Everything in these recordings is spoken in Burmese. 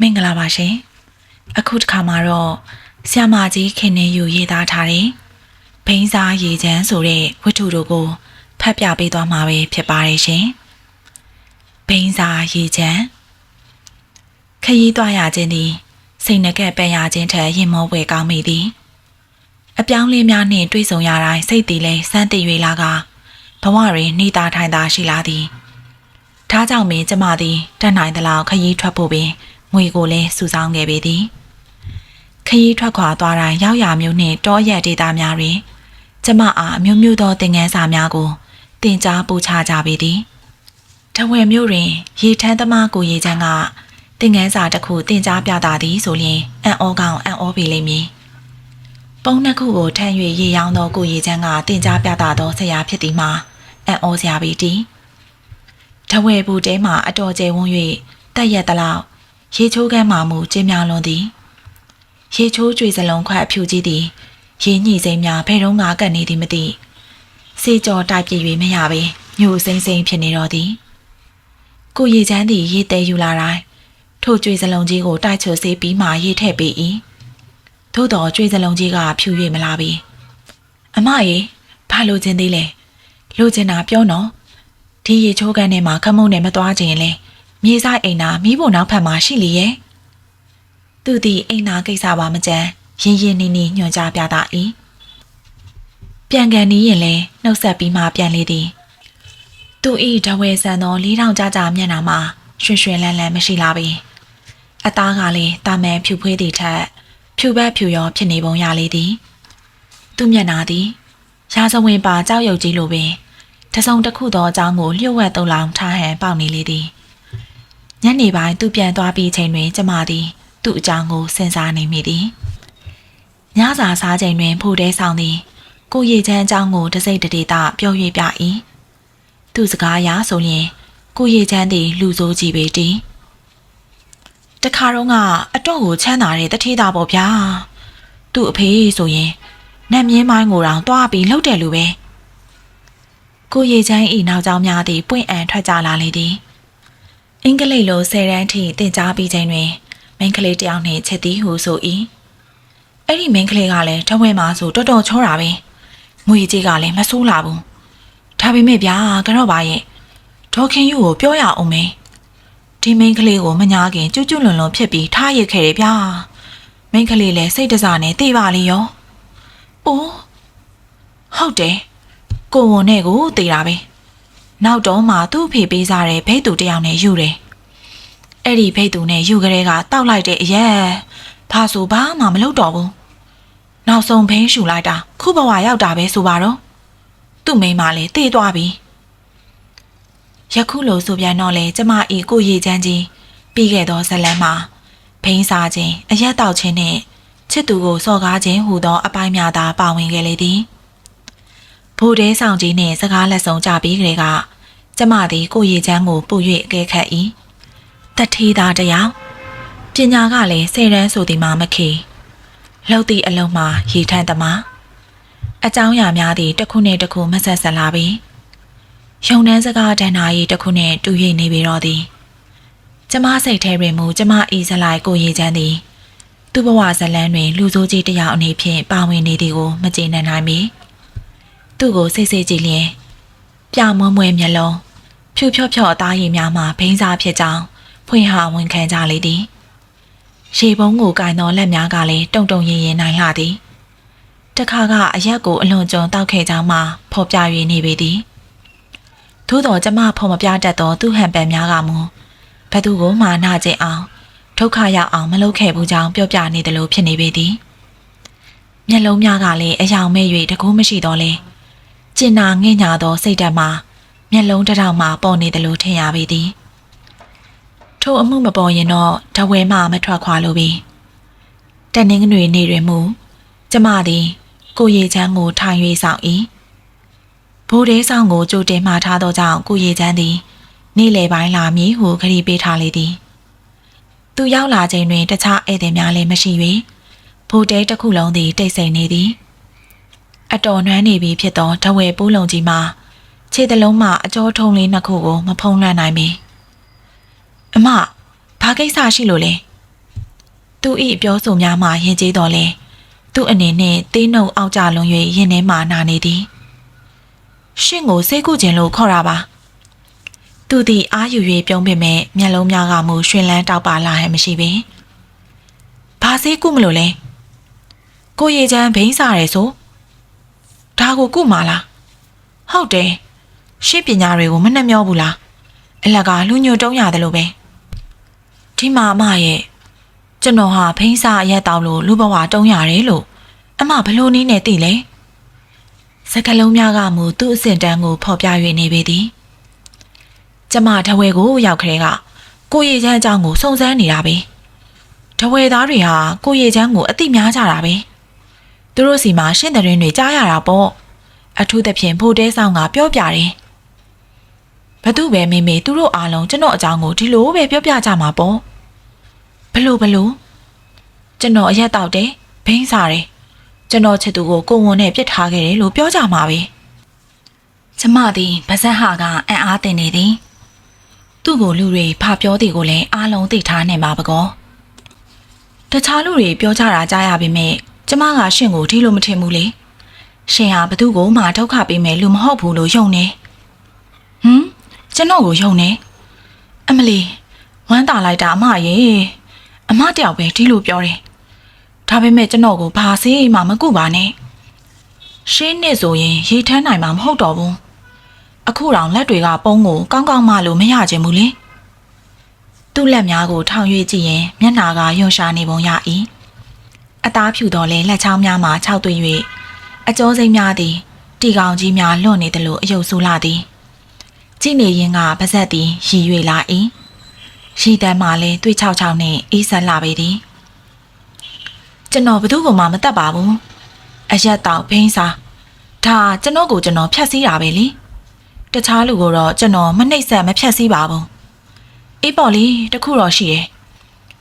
မင်္ဂလာပါရှင်အခုတစ်ခါမှာတော့ဆ iam မကြီးခင်နေယူရေးသားထားတဲ့ဘိန်းစားရေချမ်းဆိုတဲ့ဝတ္ထုတို့ကိုဖတ်ပြပေးသွားမှာပဲဖြစ်ပါတယ်ရှင်ဘိန်းစားရေချမ်းခရီးသွားရခြင်းသည်စိတ်နှကက်ပန်ရခြင်းထက်ရင်မောပွေကောင်းမိသည်အပြောင်းလေးများနှင့်တွေ့ဆုံရတိုင်းစိတ်တည်လဲစမ်းတည်၍လာကဘဝတွင်နေသားထိုင်သာရှိလာသည်ဒါကြောင့်မင်းကျမသည်တက်နိုင်သလောက်ခရီးထွက်ဖို့ပင် ငွေကိုလည်းစုဆောင်းခဲ့ပေသည်ခရီးထွက်ခွာသွားတိုင်းရောက်ရမျိုးနှင့်တောရက်ဒေတာများတွင်ကျမအားအမျိုးမျိုးသောသင်ငန်းစာများကိုတင် जा ပို့ချကြပေသည်တဝယ်မျိုးတွင် ရေထမ်းသမားကိုရေချမ်းကသင်ငန်းစာတစ်ခုတင် जा ပြတာသည်ဆိုလျှင်အံ့ဩကောင်းအံ့ဩပေလိမ့်မည်ပုံနှစ်ခုကိုထမ်း၍ရေရောင်းသောကိုရေချမ်းကတင် जा ပြတာသောဆရာဖြစ်သည်မှာအံ့ဩစရာပေတည်း ထဝဲဘူးတဲမှအတော်ကျဲဝန်း၍တက်ရက်တလောက် ရေချိုးကမ်းမှမူကျင်းမြောင်လွန်သည်ရေချိုးကြွေစလုံးခွက်အဖြူကြီးသည်ရေညှိစိမ်းများဘယ်တော့ငါကပ်နေသည်မသိစေကြော်တိုက်ပြည့်၍မရပေညိုစိမ့်စိမ့်ဖြစ်နေတော့သည်ကိုရေချမ်းသည်ရေတဲယူလာတိုင်းထို့ကြွေစလုံးကြီးကိုတိုက်ချွတ်စေးပြီးမှရေထည့်ပေး၏သို့တော်ကြွေစလုံးကြီးကဖြူ၍မလာပေအမရေဘာလို့ခြင်းသေးလဲလိုချင်တာပြောနော်ဒီရေချိုးကန်ထဲမှာခမုံနဲ့မသွားခြင်းလဲ မြေဆိုင်အိမ်နာမိဖို့နောက်ဖက်မှာရှိလျက်သူသည်အိမ်နာကိစ္စပါမကြမ်းရင်ရင်နီနီညွှန်ကြားပြတာ၏ပြန်ကန်နီးရင်လဲနှုတ်ဆက်ပြီးမှပြန်လေသည်သူဤတဝဲဆန်သောလေးထောင်ကြကြမျက်နှာမှာရွှင်ရွှင်လန်းလန်းမရှိလာပေအသားကလည်းတာမန်ဖြူဖွေးသည့်ထက်ဖြူဘက်ဖြူရောဖြစ်နေပုံရလေသည်သူမျက်နှာသည်ရာဇဝင်ပါကြောက်ရွံ့ကြီးလိုပင်တစုံတစ်ခုသောအကြောင်းကိုလျှို့ဝှက်တုံလောင်ထားဟန်ပေါက်နေလေသည် ညနေပိုင်းသူပြန်သွားပြီးချိန်တွင်ကျမသည် သူ့အကြောင်းကိုစဉ်းစားနေမိသည်ညစာစားချိန်တွင်ဖို့တဲဆောင်သည် ကိုရေချမ်းအကြောင်းကိုတစိမ့်တဒေတာပြော၍ပြ၏သူစကားအရဆိုရင်ကိုရေချမ်းသည် လူဆိုးကြည့်ပေတည်တခါတော့ကအတော့ကိုချမ်းသာတဲ့တထေးသားပေါ့ဗျာသူ့အဖေဆိုရင်နတ်မြင်းမိုင်းကိုတောင်တွားပြီးလှုပ်တယ်လို့ပဲကိုရေချမ်းဤနောက်ကျောင်းများသည်ပွင့်အံထွက်ကြလာလေသည် အင်္ဂလိပ်လိုဆယ်တန်းထိသင်ကြားပြီးချိန်တွင်မိန်းကလေးတစ်ယောက်နှင့်ချက်သည်ဟုဆို၏အဲ့ဒီမိန်းကလေးကလည်းတဝဲမှာဆိုတော်တော်ချောတာပဲငွေကြီးကလည်းမဆိုးလာဘူးဒါပေမဲ့ဗျာကတော့ပါရဲ့ဒေါ်ခင်ယူကိုပြောရအောင်မေဒီမိန်းကလေးကိုမညာခင်ကျွတ်ကျွတ်လွန်လွန်ဖြစ်ပြီးထားရခဲ့တယ်ဗျာမိန်းကလေးလည်းစိတ်တစားနဲ့သိပါလေရောအိုးဟုတ်တယ်ကိုဝန်နဲ့ကိုတည်တာပဲ နောက်တော့မှသူ့အဖေပေးစားတဲ့ဖိတ်သူတယောက်နဲ့ယူတယ်အဲ့ဒီဖိတ်သူနဲ့ယူကလေးကတောက်လိုက်တဲ့အရက်ဒါဆိုဘာမှမလုပ်တော့ဘူးနောက်ဆုံးဘင်းရှူလိုက်တာခုဘဝရောက်တာပဲဆိုပါတော့သူ့မိန်းမလည်းတည်သွားပြီယခုလိုဆိုပြန်တော့လေကျမဤကိုရေချမ်းကြီးပြီးခဲ့သောဇလန်းမှာဘိန်းစားခြင်းအရက်တောက်ခြင်းနဲ့ချစ်သူကိုစော်ကားခြင်းဟူသောအပိုင်းများသာပါဝင်ခဲ့လေသည် ဘိုးတဲဆောင်ကြီးနှင့်စကားလက်ဆောင်ကြပြီးကလေးကကျမသည်ကိုရေချမ်းကိုပို့၍အကဲခတ်၏တထေးသားတယောက်ပညာကလည်းဆယ်တန်းဆိုသည်မှမခေလှုပ်သည့်အလုံးမှာရေထမ်းသမားအကြောင်းအရာများသည်တစ်ခုနှင့်တစ်ခုမဆက်ဆက်လာပြီးယုံနှန်းစကားတန်နာရီတစ်ခုနှင့်တူ၍နေပြီတော့သည်ကျမစိတ်ထဲတွင်မူကျမဤစလိုက်ကိုရေချမ်းသည်သူ့ဘဝဇလန်းတွင်လူဆိုးကြီးတစ်ယောက်အနေဖြင့်ပါဝင်နေသည်ကိုမကျေနပ်နိုင်မီ သူ့ကိုစိတ်စိတ်ကြည့်လျင်ပြမွမ်းမွဲမျက်လုံးဖြူဖြော့ဖြော့အသားရည်များမှဘိန်းစားဖြစ်ကြောင်းဖွင့်ဟာဝန်ခံကြလေသည်ရေပုံးကိုကင်သောလက်များကလည်းတုံတုံရင်ရင်နိုင်လှသည်တခါကအရက်ကိုအလွန်ကြုံတောက်ခဲ့ကြောင်းမှဖော်ပြ၍နေပေသည်သို့တော်ကျမဖော်မပြတတ်သောသူ့ဟန်ပန်များကမူဘသူကိုမှနာကျင်အောင်ဒုက္ခရောက်အောင်မလုပ်ခဲ့ဘူးကြောင်းပြောပြနေတယ်လို့ဖြစ်နေပေသည်မျက်လုံးများကလည်းအယောင်မဲ့၍တကူးမရှိတော့လဲ ကျင်နာငဲ့ညာသောစိတ်ဓာတ်မှာမျက်လုံးတစ်ထောင်မှပေါ်နေတယ်လို့ထင်ရပေသည်ထို့အမှုမပေါ်ရင်တော့တဝဲမှမထွက်ခွာလို့ပြီတနင်္ဂနွေနေ့တွင်မူကျမသည် ကိုရေချမ်းကိုထိုင်၍ဆောင်၏ဘိုးတဲဆောင်ကိုကြိုတင်မှာထားသောကြောင့်ကိုရေချမ်းသည် နေ့လယ်ပိုင်းလာမည်ဟုခရီးပေးထားလေသည်သူရောက်လာချိန်တွင် တခြားဧည့်သည်များလည်းမရှိ၍ဘိုးတဲတစ်ခုလုံးသည်တိတ်ဆိတ်နေသည် အတော်နွမ်းနေပြီဖြစ်သောတဝဲပိုးလုံးကြီးမှာခြေတလုံးမှအကျောထုံးလေးနှစ်ခုကိုမဖုံးလွှမ်းနိုင်ပေအမဘာကိစ္စရှိလို့လဲသူ၏ပြောဆိုများမှယဉ်ကျေးတော်လဲသူ့အနေနှင့်သေးနှုတ်အောက်ကြလွန်၍ရင်ထဲမှနာနေသည်ရှင့်ကိုစိတ်ကူးခြင်းလို့ခေါ်တာပါသူသည်အားယူ၍ပြုံးပင်မဲ့မျက်လုံးများကမူရွှင်လန်းတောက်ပါလာဟဲ့မရှိပင်ဘာစိတ်ကူးမလို့လဲကိုရေချမ်းဘိန်းစားရဲဆို ဒါကိုကုမာလားဟုတ်တယ်ရှင့်ပညာတွေကိုမနှက်မျောဘူးလားအလကလူညိုတုံးရတယ်လို့ပဲဒီမှာအမရဲ့ကျွန်တော်ဟာဘိန်းစားအရက်တောက်လို့လူဘဝတုံးရတယ်လို့အမဘလို့နည်းနဲ့သိလဲစကလုံးများကမူသူ့အစင်တန်းကိုဖော်ပြ၍နေပေသည်ကျမတဝဲကိုရောက်ခရဲကကိုရေချမ်းအကြောင်းကိုစုံစမ်းနေတာပဲတဝဲသားတွေဟာကိုရေချမ်းကိုအတိများကြတာပဲ သူတို့စီမှာရှင်းတဲ့ရင်တွေကြားရတာပေါ့အထူးသဖြင့်ဖိုတဲဆောင်ကပြောပြတယ်ဘသူပဲမေမေသူတို့အားလုံးကျွန်တော်အကြောင်းကိုဒီလိုပဲပြောပြကြမှာပေါ့ဘလို့ဘလို့ကျွန်တော်အရက်တောက်တယ်ဘိန်းစားတယ်ကျွန်တော်ချစ်သူကိုကိုဝန်နဲ့ပြစ်ထားခဲ့တယ်လို့ပြောကြမှာပဲကျမသည်ဗဇက်ဟာကအံ့အားတင်နေသည်သူ့ကိုလူတွေဖပြောသည်ကိုလည်းအားလုံးသိထားနိုင်ပါပကောတခြားလူတွေပြောကြတာကြားရပေမဲ့ ကျမကရှင့်ကိုဒီလိုမထင်ဘူးလေရှင်ဟာဘသူ့ကိုမှဒုက္ခပေးမယ်လူမဟုတ်ဘူးလို့ယုံနေဟမ်ကျွန်တော်ကိုယုံနေအမလီဝမ်းသာလိုက်တာအမရေအမတယောက်ပဲဒီလိုပြောတယ်ဒါပေမဲ့ကျွန်တော်ကိုဘာစေးမှမကုပါနဲ့ရှင်းနေဆိုရင်ရေထမ်းနိုင်မှာမဟုတ်တော့ဘူးအခုတောင်လက်တွေကပုံးကိုကောင်းကောင်းမလို့မရခြင်းဘူးလေသူ့လက်များကိုထောင်၍ကြည့်ရင်မျက်နာကယွန်ရှာနေပုံရ၏ အသားဖြူတော်လဲလက်ချောင်းများမှာခြောက်သွင်း၍အကျောစိမ့်များသည်တီကောင်ကြီးများလွတ်နေသလိုအယုတ်ဆိုးလာသည်ကြည့်နေရင်ကပါဇက်သည်ရည်၍လာ၏ရှိတမ်းမှလည်းတွေးချောက်ချောက်နှင့်အေးဆက်လာပေသည်ကျွန်တော်ဘသူ့ကိုမှမတတ်ပါဘူးအရက်တောက်ဘိန်းစားဒါကျွန်တော်ကိုကျွန်တော်ဖြတ်စည်းတာပဲလေတခြားလူကိုတော့ကျွန်တော်မနှိပ်ဆက်မဖြတ်စည်းပါဘူးအေးပေါ့လေတခုတော့ရှိတယ်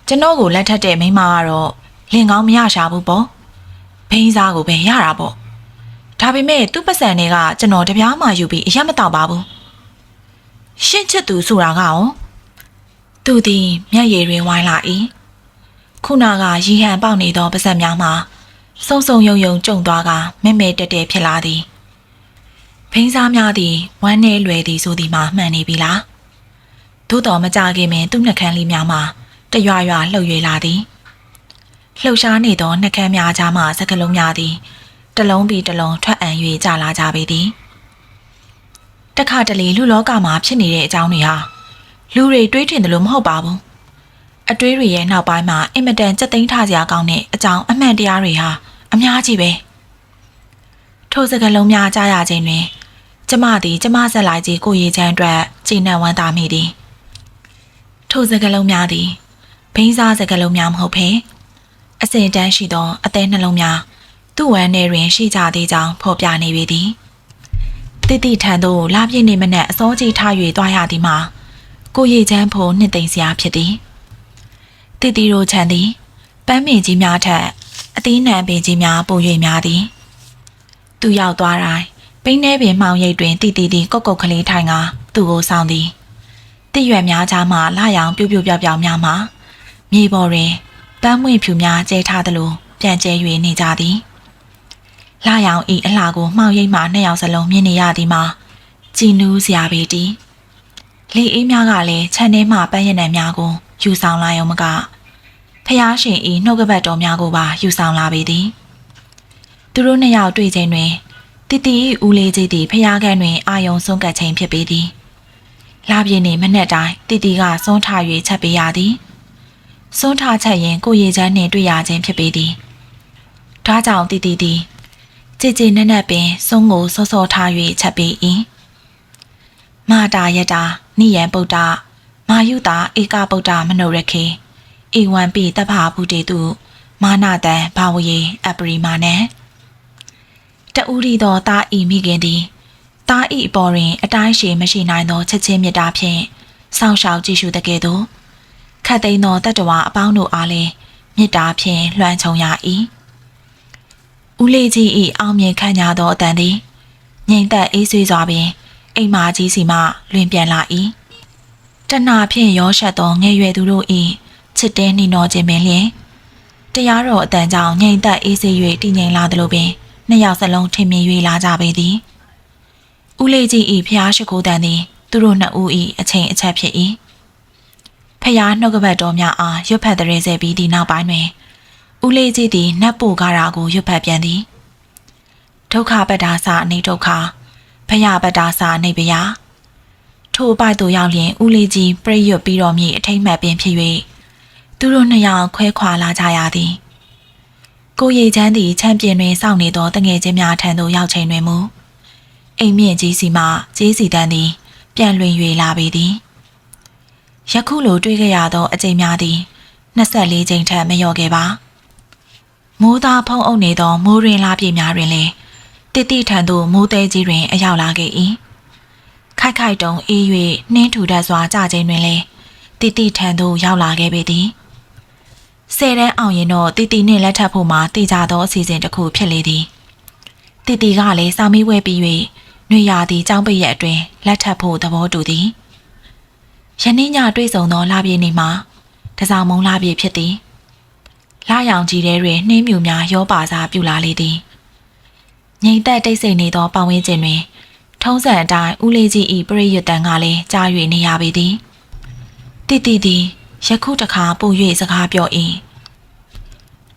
ကျွန်တော်ကိုလက်ထက်တဲ့မိန်းမကတော့ လင်ကောင်းမရရှာဘူးပေါ့ဘိန်းစားကိုပဲရတာပေါ့ဒါပေမဲ့သူ့ပတ်စံတွေကကျွန်တော်တပြားမှယူပြီးအရက်မတောက်ပါဘူးရှင်းချစ်သူဆိုတာကရောသူသည်မျက်ရည်တွင်ဝိုင်းလာ၏ခုနကရီဟန်ပေါက်နေသောပါဇက်များမှာစုံစုံယုံယုံကြုံသွားကမဲမဲတက်တက်ဖြစ်လာသည်ဘိန်းစားများသည်ဝမ်းနေလွယ်သည်ဆိုသည်မှာမှန်နေပြီလားသို့တော်မကြခင်ပင်သူ့နှကန်းလေးများမှာတရွရွလှုပ်ရွေလာသည် လှုပ်ရှားနေသောနှကန်းများကြားမှစကလုံးများသည်တလုံးပြီးတလုံးထွက်အံ၍ကြလာကြပေသည်တခါတလေလူလောကမှာဖြစ်နေတဲ့အကြောင်းတွေဟာလူတွေတွေးထင်တယ်လို့မဟုတ်ပါဘူးအတွေးတွေရဲ့နောက်ပိုင်းမှာအင်မတန်စက်သိမ်းထားစရာကောင်းတဲ့အကြောင်းအမှန်တရားတွေဟာအများကြီးပဲထိုစကလုံးများကြားရခြင်းတွင် ကျမသည်ကျမဆက်လိုက်ကြီးကိုရေချမ်းအတွက်ကျဉ်းနှံဝမ်းသာမိသည်ထိုစကလုံးများသည်ဘိန်းစားစကလုံးများမဟုတ်ဖ ೇನೆ အစင်တန်းရှိသောအသေးနှလုံးများသူ့ဝမ်းထဲတွင်ရှိကြသေးကြောင်းဖော်ပြနေပေသည်တိတိထန်သို့လာပြည့်နေမနဲ့အစောကြီးထား၍သွားရသည်မှာကိုရိတ်ချမ်းဖို့နှစ်သိမ့်စရာဖြစ်သည်တိတိတို့ချန်သည်ပန်းမင်ကြီးများထက်အသီးနှံပင်ကြီးများပို၍များသည်သူရောက်သွားတိုင်းပိန်းထဲပင်မှောင်ရိပ်တွင်တိတိတိကုတ်ကုတ်ကလေးထိုင်ကသူ့ကိုဆောင်သည်တည့်ရွယ်များကြားမှလာရောင်ပြူပြူပြောင်ပြောင်များမှာမြေပေါ်တွင် ပန်းမွင့်ဖြူများကျဲထားသလိုပြန်ကျဲ၍နေကြသည်လာရောင်ဤအလှကိုမှောင်ရိပ်မှနှစ်ယောက်စလုံးမြင်နေရသည်မှာကြည်နူးစရာပေတည်းလေအေးများကလည်းခြံထဲမှပန်းရနံများကိုယူဆောင်လာရုံမကဖျားရှင်ဤနှုတ်ကပတ်တော်များကိုပါယူဆောင်လာပေသည်သူတို့နှစ်ယောက်တွေ့ချိန်တွင်တီတီ၏ဦးလေးကြီးသည်ဖျားခန်းတွင်အာယုံဆုံးကပ်ချိန်ဖြစ်ပေသည်လာပြင်းနေမနဲ့တိုင်းတီတီကစွန်းထား၍ချက်ပေးရသည် စွန်းထားချက်ရင်ကိုရေချမ်းနှင့်တွေ့ရခြင်းဖြစ်ပေသည်ဒါကြောင့်တီတီသည်ကြည်ကြည်နက်နက်ပင်စွန်းကိုစောစောထား၍ချက်ပေး၏မာတာယတာနိယံပုဒ္ဒမာယုတာဧကပုဒ္ဒမနုရခေဧဝံပိတပ္ပဗုတေတုမာနတံဘာဝယေအပရိမာဏံတူရီသောတာဤမိခင်သည်တာဤအပေါ်တွင် အတိုင်းရှည်မရှိနိုင်သောချက်ချင်းမြတ်တာဖြင့်စောင့်ရှောက်ကြည့်ရှုတကယ်သို့ ခတ်သိမ်းသောတတ္တဝါအပေါင်းတို့အားလည်းမေတ္တာဖြင့်လွှမ်းခြုံရ၏ဦးလေးကြီး၏အောင်မြင်ခံရသောအတန်သည်ငြိမ်သက်အေးဆေးစွာပင်အိမ်မာကြီးစီမှလွင်ပြန်လာ၏တဏှာဖြင့်ရောရှက်သောငယ်ရွယ်သူတို့၏ချစ်တဲနှီးနှောခြင်းပင်လျင်တရားတော်အတန်ကြောင့်ငြိမ်သက်အေးဆေး၍တည်ငြိမ်လာသလိုပင်နှစ်ယောက်စလုံးထင်မြင်၍လာကြပေသည်ဦးလေးကြီးဤဖျားရှိခိုးတန်သည်သူတို့နှစ်ဦးဤအချိန်အချက်ဖြစ်၏ ဖျားနှုတ်ကပတ်တော်များအားရွတ်ဖတ်တဲ့စေပြီးဒီနောက်ပိုင်းတွင်ဦးလေးကြီးသည်နတ်ပိုကားရာကိုရွတ်ဖတ်ပြန်သည်ဒုက္ခပတ္တာစာအနေဒုက္ခဖျားပတ္တာစာအနေပယာထိုအပိုက်သို့ရောက်လျင်ဦးလေးကြီးပြည့်ရွတ်ပြီးတော်မူအထိမ့်မှတ်ပင်ဖြစ်၍သူတို့နှစ်ယောက်ခွဲခွာလာကြရသည်ကိုရီချမ်းသည်ချမ်းပြင်တွင်စောင့်နေသောတငယ်ချင်းများထံသို့ရောက်ချိန်တွင်မူအိမ်မြင့်ကြီးစီမှကျေးစီတန်းသည်ပြန်လွင်၍လာပေသည် ယခုလိုတွေ့ကြရသောအကြိမ်များသည်24ကြိမ်ထက်မလျော့ခဲ့ပါမိုးသားဖုံးအုပ်နေသောမိုးရင်လာပြည့်များတွင်လည်းတိတိထံသို့မိုးသေးကြီးတွင်အရောက်လာခဲ့၏ခိုက်ခိုက်တုံအေး၍နှင်းထူတတ်စွာကြခြင်းတွင်လည်းတိတိထံသို့ရောက်လာခဲ့ပေသည်ဆယ်တန်းအောင်ရင်တော့တီတီနဲ့လက်ထပ်ဖို့မှာတည်ကြသောအစီအစဉ်တစ်ခုဖြစ်လေသည်တီတီကလည်းစာမေးပွဲပြီး၍နှွေရာသည့်ចောင်းပိတ်ရက်အတွင်းလက်ထပ်ဖို့သဘောတူသည် ယနေ့ညတွေ့ဆုံသောလာပြေနေမှာတစောင်းမုံလာပြေဖြစ်သည်လာရောင်ကြီးတဲတွင်နှင်းမြူများရောပါစားပြူလာလေသည်ငိမ့်သက်တိတ်ဆိတ်နေသောပဝင်းကျင်တွင် ထုံးစံအတိုင်းဦးလေးကြီးဤပရိယတ်တန်ကလည်းကြား၍နေရပေသည်တီတီသည်ယခုတခါပို့၍စကားပြော၏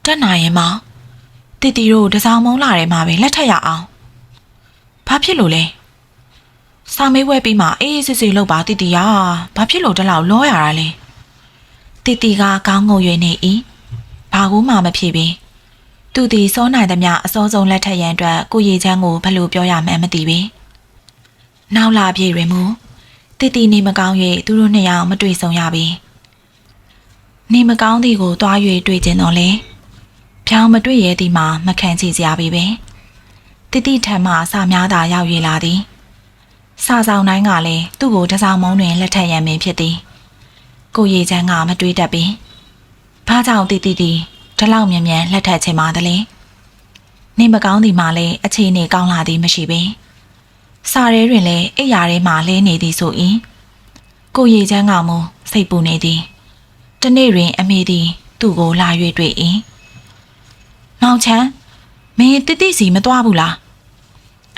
တက်နိုင်ရင်မတီတီတို့တစောင်းမုံလာတယ်မှာပဲလက်ထက်ရအောင်ဘာဖြစ်လို့လဲ စာမေးပွဲပြီးမှအေးအေးဆေးဆေးလုပ်ပါတီတီရဘာဖြစ်လို့တလောက်လောရတာလဲတီတီကကောင်းငုံ၍နေ၏ဘာကူမှမဖြစ်ပေသူသည်စောနိုင်သမျှအစောဆုံးလက်ထက်ရန်အတွက်ကိုရီချမ်းကိုဘယ်လိုပြောရမှန်းမသိပေနောက်လာပြေတွင်မူတီတီနေမကောင်း၍သူတို့နှစ်ယောက်မတွေ့ဆုံရပေနေမကောင်းသည်ကိုတွား၍တွေ့ကျင်တော့လေဖြောင်းမတွေ့ရဲသည်မှာမခံချစရာပဲပဲတိတိထံမှစာများသာရောက်၍လာသည် စာဆောင်တိုင်းကလည်းသူ့ကိုတစောင်းမုံတွင်လက်ထက်ရန်ပင်ဖြစ်သည်ကိုရီချမ်းကမတွေးတတ်ပင်ဘာကြောင့်တိတိတီဒီလောက်မြန်မြန်လက်ထက်ချင်ပါသလဲနေမကောင်းသည်မှလည်းအခြေအနေကောင်းလာသည်မရှိပင်စာရဲတွင်လည်းအိပ်ရာထဲမှလဲနေသည်ဆို၏ကိုရီချမ်းကမူစိတ်ပူနေသည်တနေ့တွင် အမေသည် သူ့ကိုလာ၍တွေ့၏မောင်ချမ်းမင်းတိတိစီမသွားဘူးလား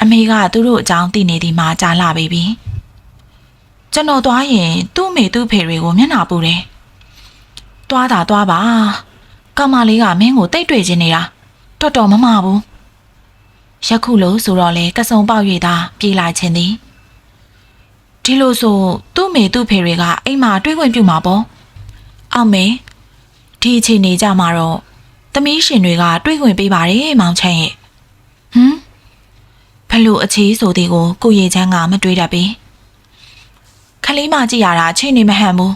အမေကသူတို့အကြောင်းသိနေသည်မှာကြားလာပြီပြီကျွန်တော်သွားရင် သူ့အမေသူ့ဖေတွေကိုမျက်နှာပူတယ်သွားတာသွားပါကောင်မလေးကမင်းကိုတိတ်တွေ့ခြင်းနေတာတော်တော်မမဘူးယခုလို့ဆိုတော့လေကစုံပေါက်၍သာပြေးလာခြင်းသည်ဒီလိုဆိုသူ့အမေသူ့ဖေတွေကအိမ်မှာတွေးခွင့်ပြုမှာပေါ့အောင်မေဒီအချိန်နေကြမှာတော့သမီးရှင်တွေက တွေးခွင့်ပေးပါတယ်မောင်ချမ်းရဲ့ဟမ် ဘလို့အခြေဆိုသည်ကိုကိုရေချမ်းကမတွေးတတ်ပေခလေးမကြည့်ရတာအချိန်နေမဟန်ဘူး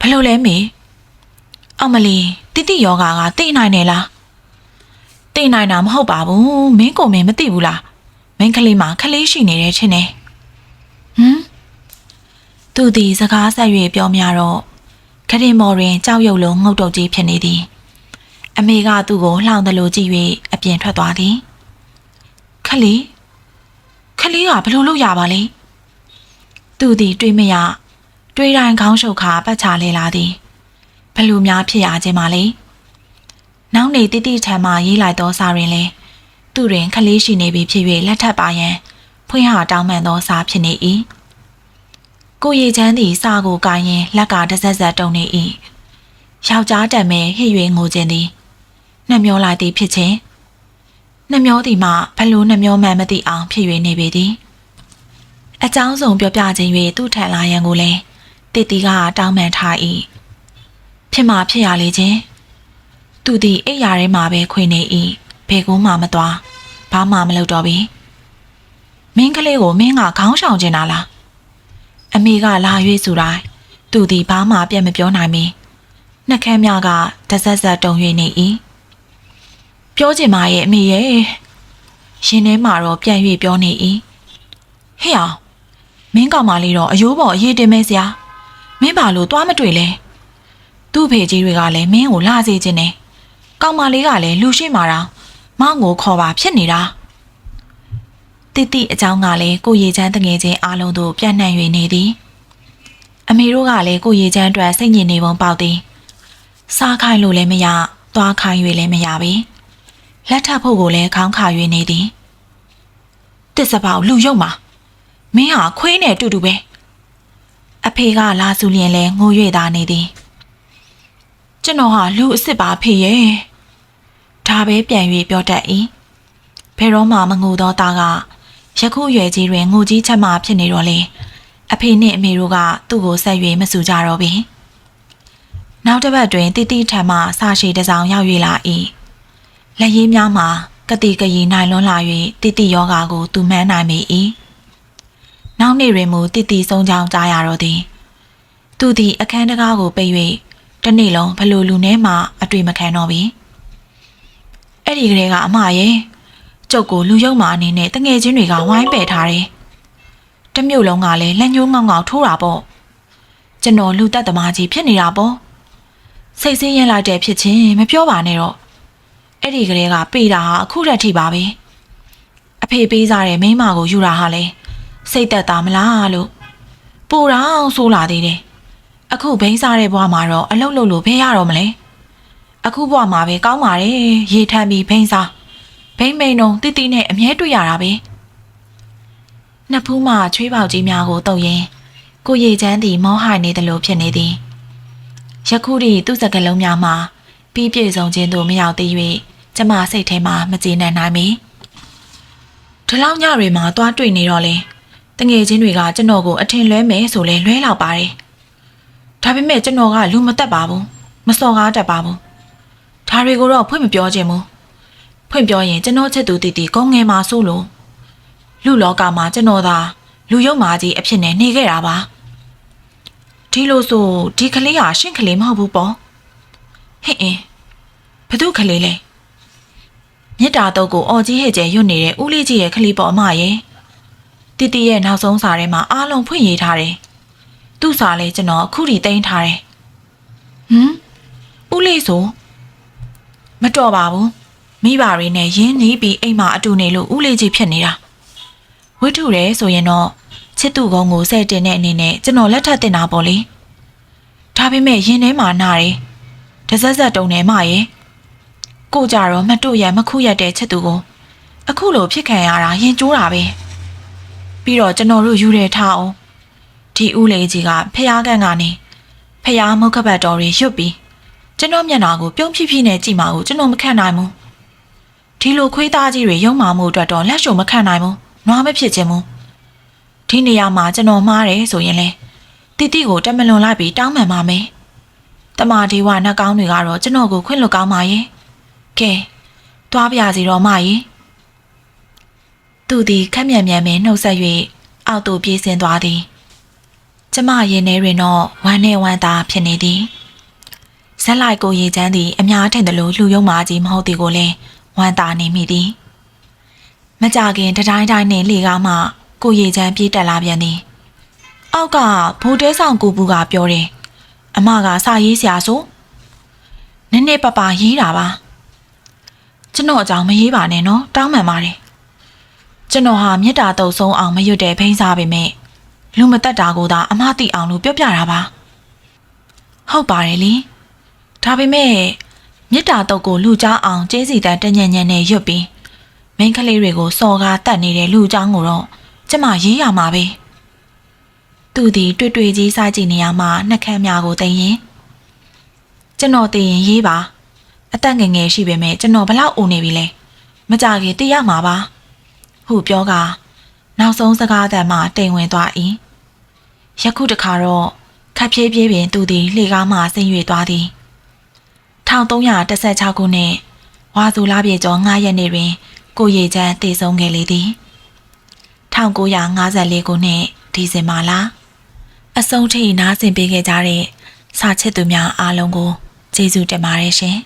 ဘလို့လဲမေအောင်မလီတိတိယောဂါကတိနိုင်နေလားတိနိုင်တာမဟုတ်ပါဘူးမင်းကိုမင်းမသိဘူးလားမင်းကလေးမခလေးရှိနေတယ်ချင်းနေဟမ်သူဒီစကားဆက်၍ပြောများတော့ခရင်မော်ရင်ကြောက်ရွံ့လုံးငုတ်တုတ်ကြီးဖြစ်နေသည် အမေကသူ့ကိုလှောင်တယ်လို့ကြည့်၍အပြင်ထွက်သွားသည် ခလီခလီကဘယ်လိုလုပ်ရပါလဲသူသည်တွေးမရတွေးတိုင်းခေါင်းရှုပ်ခါပတ်ချလဲလာသည်ဘယ်လိုများဖြစ်ရခြင်းမလဲနောက်နေတိတိထံမှရေးလိုက်သောစာရင်လဲသူတွင်ခလေးရှိနေပြီဖြစ်၍လက်ထပ်ပါရန်ဖွင့်ဟာတောင်းပန်သောစာဖြစ်နေ၏ကိုရီချမ်းသည်စာကိုကိုင်းရင်လက်ကတဆက်ဆက်တုံနေ၏ယောက်ျားတံမဲဟစ်၍ငိုခြင်းသည်နှမျောလိုက်သည်ဖြစ်ခြင်း နှမျောသည်မှဘလို့နှမျောမှန်မသိအောင်ဖြစ်၍နေပေသည်အကြောင်းစုံပြောပြခြင်း၍သူ့ထံလာရန်ကိုလည်းတိတီကတောင်းပန်ထား၏ဖြစ်မှဖြစ်ရလေခြင်းသူသည်အိပ်ရာထဲမှာပဲခွေနေ၏ဘယ်ကူမှမသွားဘာမှမလုပ်တော့ပြီမင်းကလေးကိုမင်းကခေါင်းဆောင်ကျင်တာလားအမေကလာ၍ဆိုတိုင်းသူသည်ဘာမှပြန်မပြောနိုင်မီနှက်ခမ်းများကတဆက်ဆက်တုံ၍နေ၏ ပြောချင်ပါရဲ့အမေရဲ့ရှင်ထဲမှာတော့ပြန်၍ပြောနေ၏ဟဲ့အောင်မင်းကောင်မလေးတော့အယိုးပေါ်အရေးတင်မဲစရာမင်းဘာလို့သွားမတွေ့လဲသူ့ဖေကြီးတွေကလည်းမင်းကိုလာစေခြင်းနဲ့ကောင်မလေးကလည်းလူရှိမာတော့မောင်ကိုခေါ်ပါဖြစ်နေတာတိတိအကြောင်းကလည်းကိုရေချမ်းတငယ်ချင်းအားလုံးတို့ပြန့်နှံ့၍နေသည်အမေတို့ကလည်းကိုရေချမ်းအတွက်စိတ်ညစ်နေပုံပေါက်သည်စားခိုင်းလို့လည်းမရသွားခိုင်း၍လည်းမရပေ လက်ထပ်ဖို့ကိုလည်းခေါင်းခါ၍နေသည်တစ်စပေါက်လူယုံမှာမင်းဟာခွေးနဲ့တူတူပဲအဖေကလာစုလျင်လဲငို၍သာနေသည်ကျွန်တော်ဟာလူအစ်စ်ပါဖေရဲ့ဒါပဲပြန်၍ပြောတတ်၏ဘယ်တော့မှမငိုတော့တာကယခုရွယ်ကြီးတွင်ငိုကြီးချက်မှဖြစ်နေတော့လေအဖေနှင့်အမေတို့ကသူ့ကိုဆက်၍မဆူကြတော့ပြီနောက်တစ်ပတ်တွင်တိတိထံမှစာရှိတစ်စောင်ရောက်၍လာ၏ လက်ရည်များမှာကတိကရီနိုင်လွန်းလာ၍တိတိယောဂါကိုသူမှန်းနိုင်မိ၏နောက်နေ့တွင်မူတိတိဆုံးချောင်းကြားရတော့သည် သူသည်အခန်းတကားကိုပိတ်၍တစ်နေ့လုံးဘလို့လူထဲမှအတွေ့မခံတော့ပြီအဲ့ဒီကလေးကအမရဲ့ကျုပ်ကိုလူယုံမာအနေနဲ့တငယ်ချင်းတွေကဝိုင်းပယ်ထားတယ်။တစ်မျိုးလုံးကလည်းလက်ညှိုးငေါငေါထိုးတာပေါ့။ကျွန်တော်လူတက်သမားကြီးဖြစ်နေတာပေါ့။စိတ်ဆင်းရဲလိုက်တဲ့ဖြစ်ချင်းမပြောပါနဲ့တော့။ အဲ့ဒီကလေးကပေတာဟာအခုတည်းထိပါပဲ။အဖေပေးစားတဲ့မိန်းမကိုယူတာဟာလေစိတ်သက်သာမလားလို့ပူတော့ဆိုးလာသေးတယ်။အခုဘိန်းစားတဲ့ဘဝမှာတော့အလုတ်လုတ်လို့ဖေးရတော့မလဲ။အခုဘဝမှာပဲကောင်းပါတယ်ရေထမ်းပြီးဘိန်းစား။ဘိမ့်မိန်ုံတိတိနဲ့အမြဲတွေ့ရတာပဲနှစ်ဖူးမှချွေးပေါက်ကြီးများကိုတုပ်ရင်ကိုရည်ချမ်းသည်မောဟိုင်နေတယ်လို့ဖြစ်နေသည်ယခုထိသူ့စကလုံးများမှာ ပြီးပြည့်စုံခြင်းသို့မရောက်သေး၍ကျမစိတ်ထဲမှာမကျေနပ်နိုင်မီဒီလောက်ညတွေမှာသွားတွေ့နေတော့လေတငယ်ချင်းတွေကကျွန်တော်ကိုအထင်လွဲမယ်ဆိုလဲလွဲလောက်ပါတယ်ဒါပေမဲ့ကျွန်တော်ကလူမတက်ပါဘူးမစော်ကားတတ်ပါဘူးဒါတွေကိုတော့ဖွင့်မပြောချင်ဘူးဖွင့်ပြောရင်ကျွန်တော်ချက်သူတည်တည်ကောင်းငယ်မှာဆိုလို့လူလောကမှာကျွန်တော်သာလူယုံမာကြီးအဖြစ်နဲ့နေခဲ့တာပါဒီလိုဆိုဒီကလေးဟာရှင့်ကလေးမဟုတ်ဘူးပေါ့ ဟဲ့အင်းဘသူကလေးလဲမြစ်တာတော့ကိုအော်ကြီးဟဲ့ကျဲရွတ်နေတဲ့ဦးလေးကြီးရဲ့ကလေးပေါ်အမရဲ့တီတီရဲ့နောက်ဆုံးစာထဲမှာအားလုံးဖွင့်ရေးထားတယ်သူ့စာလဲကျွန်တော်အခုထိတင်ထားတယ်ဟမ်ဦးလေးဆိုမတော်ပါဘူးမိဘတွေနဲ့ရင်းနှီးပြီးအိမ်မှာအတူနေလို့ဦးလေးကြီးဖြစ်နေတာဝိထုရဲဆိုရင်တော့ချစ်သူကုန်းကိုဆဲတင်တဲ့အနေနဲ့ကျွန်တော်လက်ထပ်တင်တာပေါ့လေဒါပေမဲ့ရင်ထဲမှာနာတယ် တစက်စက်တုံနေမှရဲ့ကိုကြတော့မတို့ရမခုရက်တဲ့ချစ်သူကိုအခုလိုဖြစ်ခံရတာရင်ကျိုးတာပဲပြီးတော့ကျွန်တော်တို့ယူရဲထားအောင်ဒီဦးလေးကြီးကဖျားကန်ကနေဖျားမုတ်ခပတ်တော်တွေရွတ်ပြီးကျွန်တော်မျက်နှာကိုပြုံးဖြည်းဖြည်းနဲ့ကြည့်မှာကိုကျွန်တော်မခံနိုင်ဘူးဒီလိုခွေးသားကြီးတွေရုံမာမှုအတွက်တော့လက်ရှုံမခံနိုင်ဘူး။နွားမဖြစ်ခြင်းဘူး။ဒီနေရာမှာကျွန်တော်မှားတယ်ဆိုရင်လေတိတိကိုတက်မလွန်လိုက်ပြီးတောင်းပန်ပါမယ်။ တမဒေဝနှက်ကောင်းတွေကတော့ကျွန်တော်ကိုခွင့်လွတ်ကောင်းပါရဲ့။ကဲသွားပြစီတော့မရဲ့။သူသည်ခက်မြန်မြန်ပဲနှုတ်ဆက်၍အောက်သို့ပြေးဆင်းသွားသည်။ကျမရင်ထဲတွင်တော့ဝမ်းနဲ့ဝမ်းသာဖြစ်နေသည်။ဇက်လိုက်ကိုရေချမ်းသည်အများထင်သလိုလှူယုံမာကြီးမဟုတ်သည်ကိုလည်းဝမ်းသာနေမိသည်မကြခင်တတိုင်းတိုင်းနှင့်လေကားမှကိုရည်ချမ်းပြေးတက်လာပြန်သည်အောက်ကဘိုးတဲဆောင်ကိုဘူးကပြောတယ် အမကစာရေးဆရာဆိုနည်းနည်းပပရေးတာပါကျွန်တော်အကြောင်းမရေးပါနဲ့နော်တောင်းပန်ပါတယ်ကျွန်တော်ဟာမေတ္တာတုံဆုံးအောင်မရွတ်တဲ့ဖိန်းစားပေမဲ့လူမတက်တာကိုသာအမသိအောင်လို့ပြောပြတာပါဟုတ်ပါတယ်လင်းဒါပေမဲ့မေတ္တာတုတ်ကိုလူချောင်းအောင်ကျဲစီတန်တညံ့ညံ့နဲ့ရွတ်ပြီးမိန်းကလေးတွေကိုစော်ကားတတ်နေတဲ့လူချောင်းကိုတော့ကျမရေးရမှာပဲ။ သူဒီတွေ့တွေ့ကြီးစားကြည့်နေရမှာနှက်ခမ်းများကိုသိရင်ကျွန်တော်သိရင်ရေးပါအသက်ငယ်ငယ်ရှိပေမဲ့ကျွန်တော်ဘလောက်အိုနေပြီလဲမကြခင်သိရမှာပါဟုပြောကနောက်ဆုံးစကားသံမှတိမ်ဝင်သွား၏ယခုတခါတော့ခပ်ပြေးပြေးပင်သူသည်လှေကားမှဆင်း၍သွားသည်1316ခုနှစ်ဝါဆိုလပြေကျော်9ရက်နေ့တွင် ကိုရေချမ်းတည်ဆုံးခဲ့လေသည်1954ခုနှစ်ဒီဇင်ဘာလ အဆုံးထိနားဆင်ပေးခဲ့ကြတဲ့စာချစ်သူများအားလုံးကိုကျေးဇူးတင်ပါတယ်ရှင်